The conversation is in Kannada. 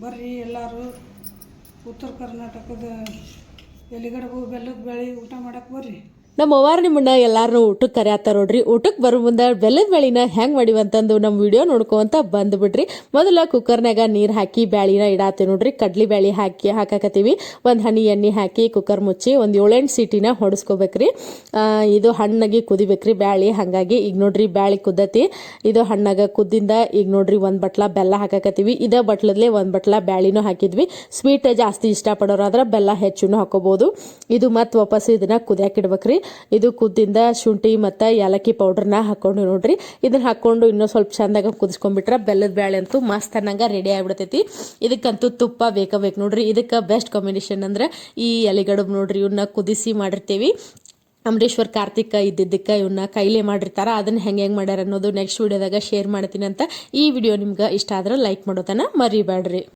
ಬರ್ರಿ ಎಲ್ಲರೂ. ಉತ್ತರ ಕರ್ನಾಟಕದ ಎಲಿಗಡಬು ಬೆಲ್ಲದ ಬೆಳೆ ಊಟ ಮಾಡಕ್ಕೆ ಬರ್ರಿ. ನಮ್ಮ ಅವ್ವಾರ ನಿಮ್ಮನ್ನ ಎಲ್ಲಾರು ಊಟಕ್ಕೆ ಕರೆಯತ್ತಾರ ನೋಡ್ರಿ. ಊಟಕ್ಕೆ ಬರೋ ಮುಂದೆ ಬೆಲ್ಲದ ಬೆಳಿನ ಹೆಂಗೆ ಮಾಡಿವಂತಂದು ನಮ್ಮ ವಿಡಿಯೋ ನೋಡ್ಕೊಂತ ಬಂದುಬಿಡ್ರಿ. ಮೊದಲ ಕುಕ್ಕರ್ನಾಗ ನೀರು ಹಾಕಿ ಬ್ಯಾಳಿನ ಇಡಾತೀವಿ ನೋಡ್ರಿ. ಕಡ್ಲಿ ಬ್ಯಾಳಿ ಹಾಕಿ ಹಾಕಾಕತ್ತೀವಿ. ಒಂದು ಹನಿ ಎಣ್ಣೆ ಹಾಕಿ ಕುಕ್ಕರ್ ಮುಚ್ಚಿ ಒಂದು ಏಳೆಂಟು ಸೀಟಿನ ಹೊಡಿಸ್ಕೋಬೇಕ್ರಿ. ಇದು ಹಣ್ಣಾಗಿ ಕುದಿಬೇಕ್ರಿ ಬ್ಯಾಳಿ. ಹಾಗಾಗಿ ಈಗ ನೋಡ್ರಿ ಬ್ಯಾಳಿ ಕುದ್ದತಿ. ಇದು ಹಣ್ಣಾಗ ಕುದ್ದಿಂದ ಈಗ ನೋಡ್ರಿ ಒಂದು ಬಟ್ಲ ಬೆಲ್ಲ ಹಾಕಾಕತ್ತೀವಿ. ಇದೇ ಬಟ್ಲದ್ಲೆ ಒಂದು ಬಟ್ಲ ಬ್ಯಾಳಿನೂ ಹಾಕಿದ್ವಿ. ಸ್ವೀಟ್ ಜಾಸ್ತಿ ಇಷ್ಟಪಡೋರಾದ್ರೆ ಬೆಲ್ಲ ಹೆಚ್ಚುನು ಹಾಕೋಬಹುದು ಇದು ಮತ್ತೆ ವಾಪಸ್ ಇದನ್ನ ಕುದಿಯಾಕ ಇಡ್ಬೇಕ್ರಿ. ಇದು ಕುದ್ದಿಂದ ಶುಂಠಿ ಮತ್ತು ಏಲಕ್ಕಿ ಪೌಡ್ರನ್ನ ಹಾಕೊಂಡು ನೋಡ್ರಿ. ಇದನ್ನ ಹಾಕ್ಕೊಂಡು ಇನ್ನೂ ಸ್ವಲ್ಪ ಚಂದಾಗ ಕುದಿಸ್ಕೊಂಡ್ಬಿಟ್ರೆ ಬೆಲ್ಲದ ಬ್ಯಾಳೆ ಅಂತೂ ಮಸ್ತ್ ಅನ್ನಂಗೆ ರೆಡಿ ಆಗಿಬಿಡ್ತೈತಿ. ಇದಕ್ಕಂತೂ ತುಪ್ಪ ಬೇಕ ಬೇಕು ನೋಡ್ರಿ. ಇದಕ್ಕೆ ಬೆಸ್ಟ್ ಕಾಂಬಿನೇಷನ್ ಅಂದರೆ ಈ ಎಲೆಗಡುಬು ನೋಡ್ರಿ ಇವನ್ನ ಕುದಿಸಿ ಮಾಡಿರ್ತೀವಿ. ಅಮರೇಶ್ವರ್ ಕಾರ್ತಿಕ ಇದ್ದಿದ್ದಕ್ಕೆ ಇವನ್ನ ಕೈಲೇ ಮಾಡಿರ್ತಾರ. ಅದನ್ನ ಹೆಂಗೆ ಹೆಂಗೆ ಮಾಡ್ಯಾರ ಅನ್ನೋದು ನೆಕ್ಸ್ಟ್ ವಿಡಿಯೋದಾಗ ಶೇರ್ ಮಾಡ್ತೀನಿ ಅಂತ ಈ ವಿಡಿಯೋ ನಿಮ್ಗೆ ಇಷ್ಟ ಆದ್ರೆ ಲೈಕ್ ಮಾಡೋದನ್ನು ಮರಿಬೇಡ್ರಿ